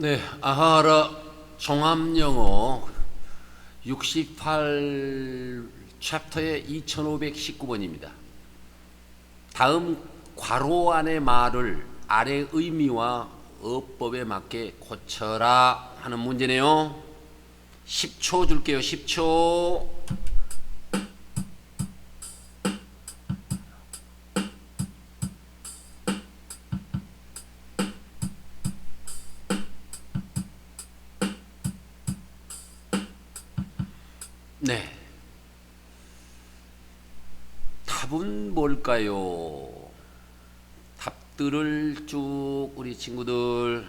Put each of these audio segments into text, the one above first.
네, 아하라 종합영어 68 챕터의 2519번입니다. 다음 괄호 안의 말을 아래 의미와 어법에 맞게 고쳐라 하는 문제네요. 10초 줄게요. 10초. 네. 답은 뭘까요? 답들을 쭉 우리 친구들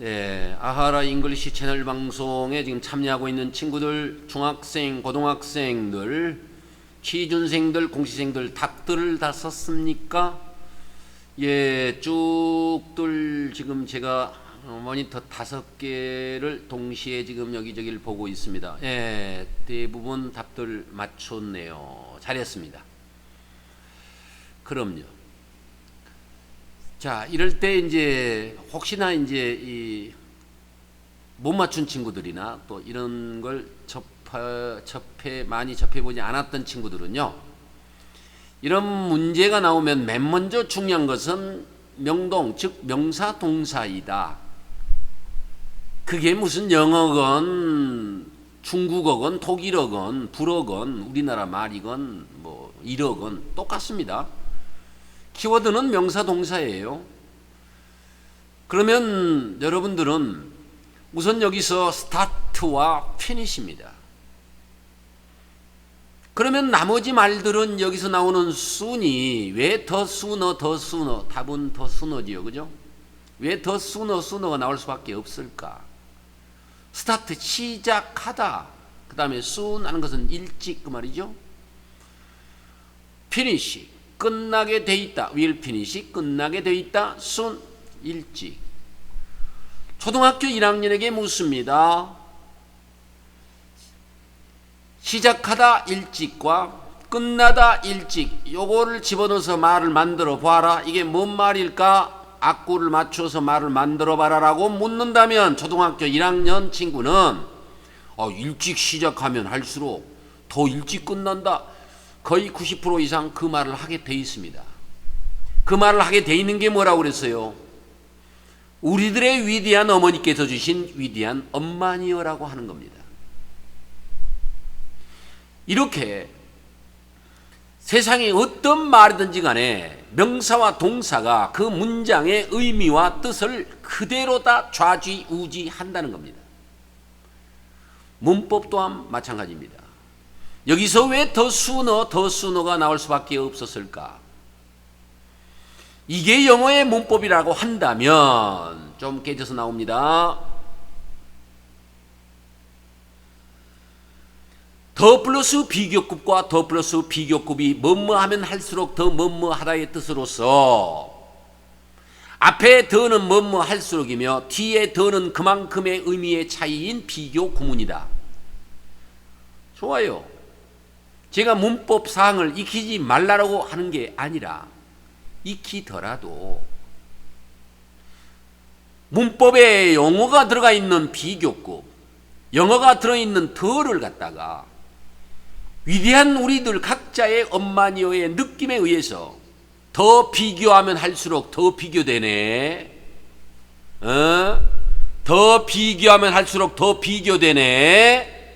예, 아하라 잉글리시 채널 방송에 지금 참여하고 있는 친구들, 중학생, 고등학생들, 취준생들, 공시생들 답들을 다 썼습니까? 예, 쭉들 지금 제가 어, 모니터 다섯 개를 동시에 지금 여기저기를 보고 있습니다. 예, 대부분 답들 맞췄네요. 잘했습니다. 그럼요. 자, 이럴 때 이제 혹시나 이제 이못 맞춘 친구들이나 또 이런 걸 접해, 접해 많이 접해 보지 않았던 친구들은요. 이런 문제가 나오면 맨 먼저 중요한 것은 명동 즉 명사 동사이다. 그게 무슨 영어건 중국어건 독일어건 불어건 우리나라 말이건 뭐 일어건 똑같습니다. 키워드는 명사 동사예요. 그러면 여러분들은 우선 여기서 스타트와 피니시입니다. 그러면 나머지 말들은 여기서 나오는 순이 왜더 수너 더 수너 답은 더 수너지요. 그죠? 왜더 수너 수너가 나올 수밖에 없을까? 스타트 시작하다. 그 다음에 순 하는 것은 일찍 그 말이죠. 피니시 끝나게 돼 있다. will finish 끝나게 돼 있다. soon 일찍. 초등학교 1학년에게 묻습니다. 시작하다 일찍과 끝나다 일찍 요거를 집어넣어서 말을 만들어 봐라. 이게 뭔 말일까? 악구를 맞춰서 말을 만들어 봐라라고 묻는다면 초등학교 1학년 친구는 어, 일찍 시작하면 할수록 더 일찍 끝난다. 거의 90% 이상 그 말을 하게 돼 있습니다. 그 말을 하게 돼 있는 게 뭐라고 그랬어요? 우리들의 위대한 어머니께서 주신 위대한 엄마니여라고 하는 겁니다. 이렇게 세상에 어떤 말이든지 간에 명사와 동사가 그 문장의 의미와 뜻을 그대로 다 좌지우지한다는 겁니다. 문법 또한 마찬가지입니다. 여기서 왜더 수너, 더 수너가 나올 수밖에 없었을까? 이게 영어의 문법이라고 한다면 좀 깨져서 나옵니다. 더 플러스 비교급과 더 플러스 비교급이 뭐뭐 하면 할수록 더 뭐뭐 하다의 뜻으로서 앞에 더는 뭐뭐 할수록이며 뒤에 더는 그만큼의 의미의 차이인 비교 구문이다. 좋아요. 제가 문법 사항을 익히지 말라고 하는 게 아니라 익히더라도 문법에 영어가 들어가 있는 비교급, 영어가 들어있는 더를 갖다가 위대한 우리들 각자의 엄마니어의 느낌에 의해서 더 비교하면 할수록 더 비교되네. 어? 더 비교하면 할수록 더 비교되네.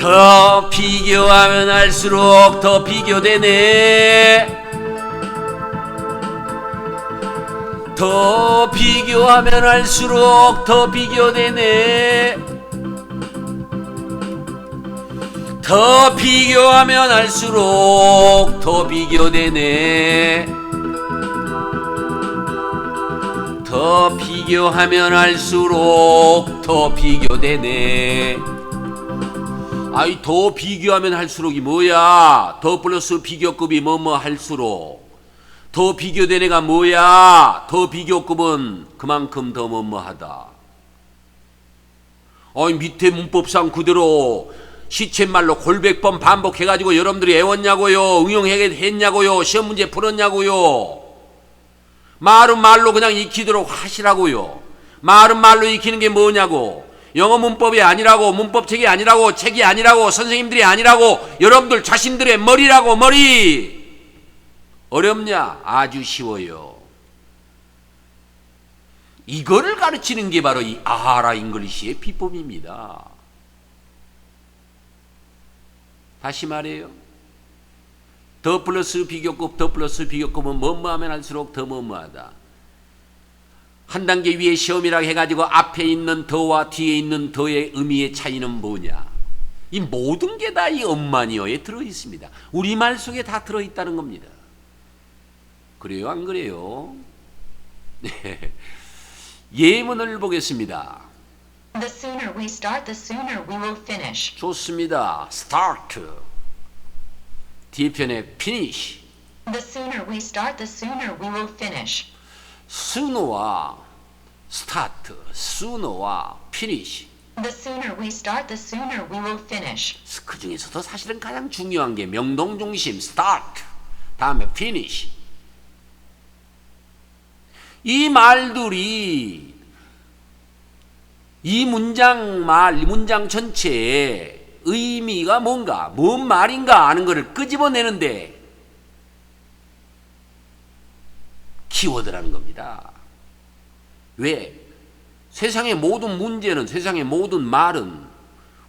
더 비교하면 할수록 더 비교되네. 더 비교하면 할수록 더 비교되네. 더 비교하면 할수록 더 비교되네. 더 비교하면 할수록 더 비교되네. 아이 더 비교하면 할수록이 뭐야? 더 플러스 비교급이 뭐뭐 할수록 더 비교된 애가 뭐야? 더 비교급은 그만큼 더 뭐뭐하다. 어이 밑에 문법상 그대로 시쳇말로 골백번 반복해가지고 여러분들이 애웠냐고요? 응용했냐고요? 시험 문제 풀었냐고요? 말은 말로 그냥 익히도록 하시라고요. 말은 말로 익히는 게 뭐냐고. 영어 문법이 아니라고, 문법책이 아니라고, 책이 아니라고, 선생님들이 아니라고, 여러분들 자신들의 머리라고, 머리! 어렵냐? 아주 쉬워요. 이거를 가르치는 게 바로 이 아하라 잉글리시의 비법입니다. 다시 말해요. 더 플러스 비교급, 더 플러스 비교급은 뭐뭐하면 할수록 더 뭐뭐하다. 한 단계 위에 시험이라고 해가지고 앞에 있는 더와 뒤에 있는 더의 의미의 차이는 뭐냐? 이 모든 게 다 이 엄마니어에 들어 있습니다. 우리말 속에 다 들어 있다는 겁니다. 그래요, 안 그래요? 네. 예문을 보겠습니다. The sooner we start, the sooner we will finish. 좋습니다. start. 뒤편에 finish. The sooner we start, the sooner we will finish. sooner와 start, sooner와 finish. The sooner we start, the sooner we will finish. 그 중에서도 사실은 가장 중요한 게 명동 중심 start, 다음에 finish. 이 말들이 이 문장 말, 이 문장 전체의 의미가 뭔가, 뭔 말인가 하는 것을 끄집어내는데 키워드라는 겁니다. 왜? 세상의 모든 문제는, 세상의 모든 말은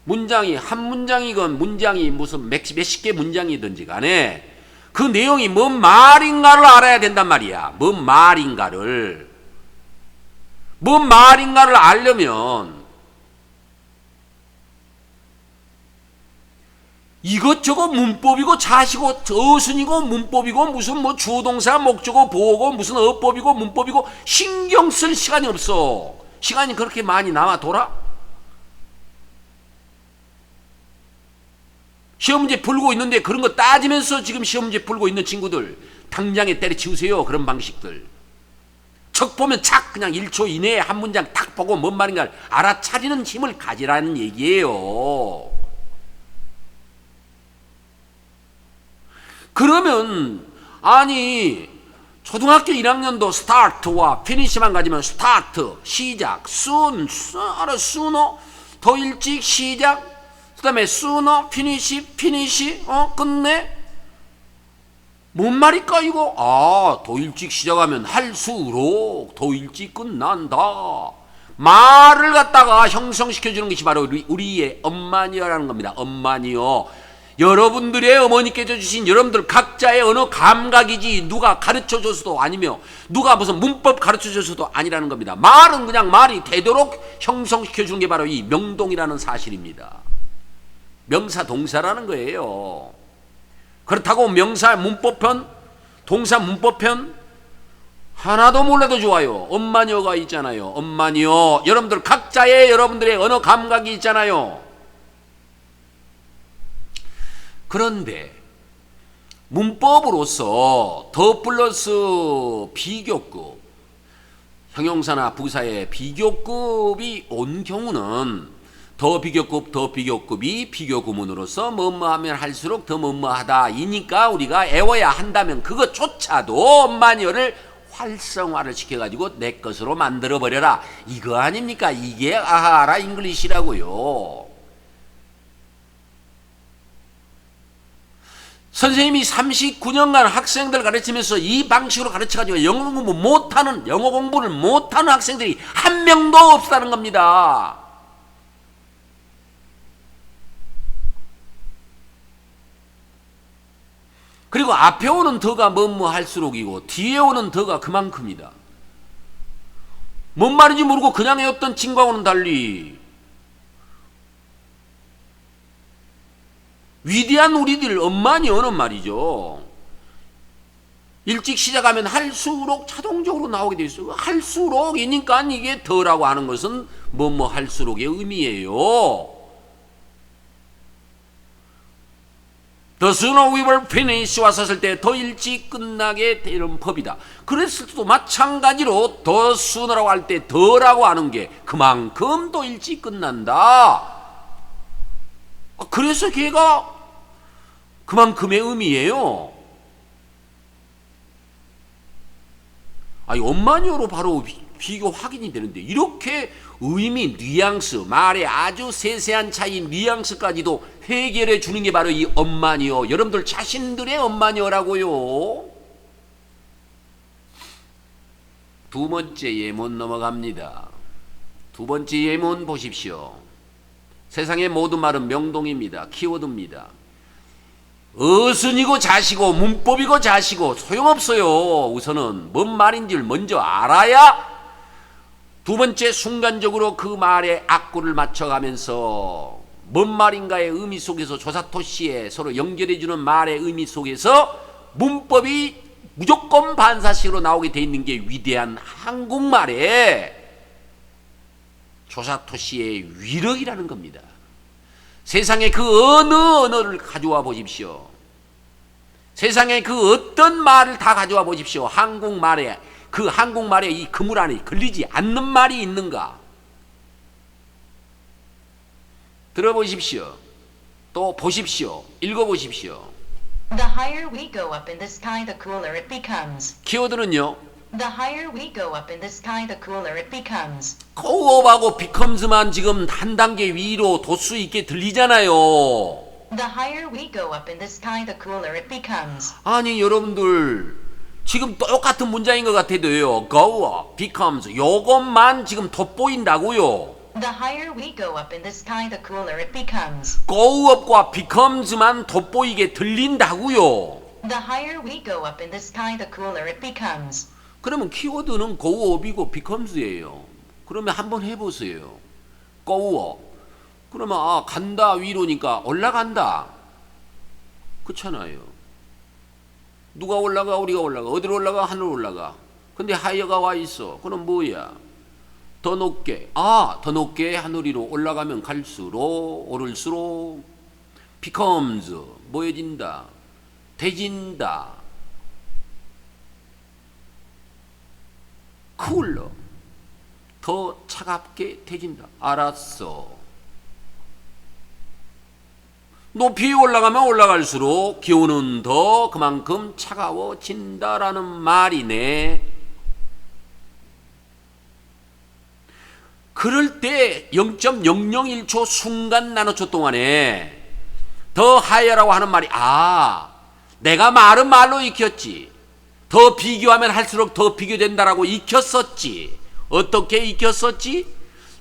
문장이 한 문장이건 문장이 무슨 몇십, 개 문장이든지 간에 그 내용이 뭔 말인가를 알아야 된단 말이야. 뭔 말인가를. 뭔 말인가를 알려면 이것저것 문법이고 자시고 어순이고 문법이고 무슨 뭐 주동사 목적어 보고 무슨 어법이고 문법이고 신경 쓸 시간이 없어. 시간이 그렇게 많이 남아 돌아? 시험 문제 풀고 있는데 그런 거 따지면서 지금 시험 문제 풀고 있는 친구들 당장에 때려치우세요. 그런 방식들. 척 보면 착 그냥 1초 이내에 한 문장 탁 보고 뭔 말인가 알아차리는 힘을 가지라는 얘기예요. 그러면 아니 초등학교 1학년도 스타트와 피니시만 가지면 스타트 시작 순 알아 순어 더 일찍 시작 그다음에 순어 피니시 피니시 어 끝내 뭔 말일까 이거 아 더 일찍 시작하면 할수록 더 일찍 끝난다 말을 갖다가 형성시켜 주는 것이 바로 우리, 우리 의 엄마니어라는 겁니다 엄마니어 여러분들의 어머니께서 주신 여러분들 각자의 언어 감각이지 누가 가르쳐 줘서도 아니며 누가 무슨 문법 가르쳐 줘서도 아니라는 겁니다. 말은 그냥 말이 되도록 형성시켜 주는 게 바로 이 명동이라는 사실입니다. 명사 동사라는 거예요. 그렇다고 명사 문법편, 동사 문법편 하나도 몰라도 좋아요. 엄마니어가 있잖아요. 엄마니어. 여러분들 각자의 여러분들의 언어 감각이 있잖아요. 그런데 문법으로서 더 플러스 비교급 형용사나 부사의 비교급이 온 경우는 더 비교급 더 비교급이 비교 구문으로서 뭐뭐하면 할수록 더 뭐뭐하다 이니까 우리가 애워야 한다면 그것조차도 엄마니어를 활성화를 시켜가지고 내 것으로 만들어 버려라. 이거 아닙니까? 이게 아하라 잉글리시라고요. 선생님이 39년간 학생들 가르치면서 이 방식으로 가르쳐가지고 영어 공부 못하는, 영어 공부를 못하는 학생들이 한 명도 없다는 겁니다. 그리고 앞에 오는 더가 뭐뭐 할수록이고 뒤에 오는 더가 그만큼이다. 뭔 말인지 모르고 그냥 외웠던 친구하고는 달리 위대한 우리들 엄마니 어는 말이죠. 일찍 시작하면 할수록 자동적으로 나오게 돼 있어요. 할수록이니까 이게 더라고 하는 것은 뭐뭐 할수록의 의미예요. The sooner we will finish 왔었을 때 더 일찍 끝나게 되는 법이다. 그랬을 때도 마찬가지로 더 sooner라고 할 때 더라고 하는 게 그만큼 더 일찍 끝난다. 그래서 걔가 그만큼의 의미예요. 아니 엄마니어로 바로 비- 비교 확인이 되는데 이렇게 의미, 뉘앙스, 말의 아주 세세한 차이, 뉘앙스까지도 해결해 주는 게 바로 이 엄마니어. 여러분들 자신들의 엄마니어라고요. 두 번째 예문 넘어갑니다. 두 번째 예문 보십시오. 세상의 모든 말은 명동입니다. 키워드입니다. 어순이고 자시고 문법이고 자시고 소용없어요. 우선은 뭔 말인지를 먼저 알아야 두 번째 순간적으로 그 말에 악구를 맞춰가면서 뭔 말인가의 의미 속에서 조사토시에 서로 연결해주는 말의 의미 속에서 문법이 무조건 반사식으로 나오게 돼 있는 게 위대한 한국말의 조사토시의 위력이라는 겁니다. 세상의 그 어느 언어를 가져와 보십시오. 세상의 그 어떤 말을 다 가져와 보십시오. 한국말에 그 한국말에 이 그물 안에 걸리지 않는 말이 있는가? 들어보십시오. 또 보십시오. 읽어보십시오. The higher we go up in the sky, the cooler it becomes. 키워드는요. The higher we go up in the sky, the cooler it becomes. 코업하고 비컴즈만 지금 한 단계 위로 도수 있게 들리잖아요. The higher we go up in the sky, the cooler it becomes. 아니 여러분들 지금 똑같은 문장인 것 같아도요. go up, becomes 요것만 지금 돋보인다고요. The higher we go up in the sky, the cooler it becomes. go up과 becomes만 돋보이게 들린다고요. The higher we go up in the sky, the cooler it becomes. 그러면 키워드는 go up이고 becomes예요. 그러면 한번 해보세요. go up. 그러면 아 간다 위로니까 올라간다. 그렇잖아요. 누가 올라가 우리가 올라가. 어디로 올라가? 하늘 올라가. 근데 하이어가 와 있어. 그럼 뭐야? 더 높게. 아 더 높게 하늘 위로 올라가면 갈수록 오를수록 becomes 뭐해진다? 돼진다. 쿨러 더 차갑게 돼진다. 알았어 높이 올라가면 올라갈수록 기온은 더 그만큼 차가워진다라는 말이네. 그럴 때 0.001초 순간 나노초 동안에 더 하이어라고 하는 말이 아 내가 말은 말로 익혔지. 더 비교하면 할수록 더 비교된다라고 익혔었지. 어떻게 익혔었지?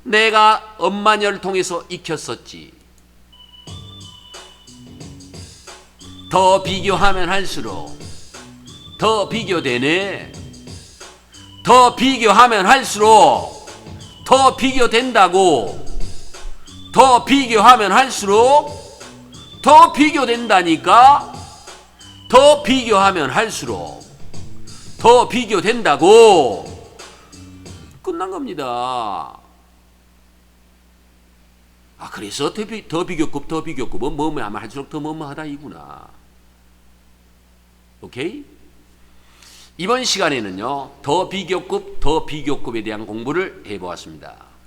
내가 엄마녀를 통해서 익혔었지 더 비교하면 할수록 더 비교되네 더 비교하면 할수록 더 비교된다고 더 비교하면 할수록 더 비교된다니까 더 비교하면 할수록 더 비교된다고 끝난 겁니다. 아 그래서 더, 비교급 더 비교급은 뭐뭐 하면 할수록 더 뭐뭐 하다 이구나. 오케이? 이번 시간에는요 더 비교급 더 비교급에 대한 공부를 해보았습니다.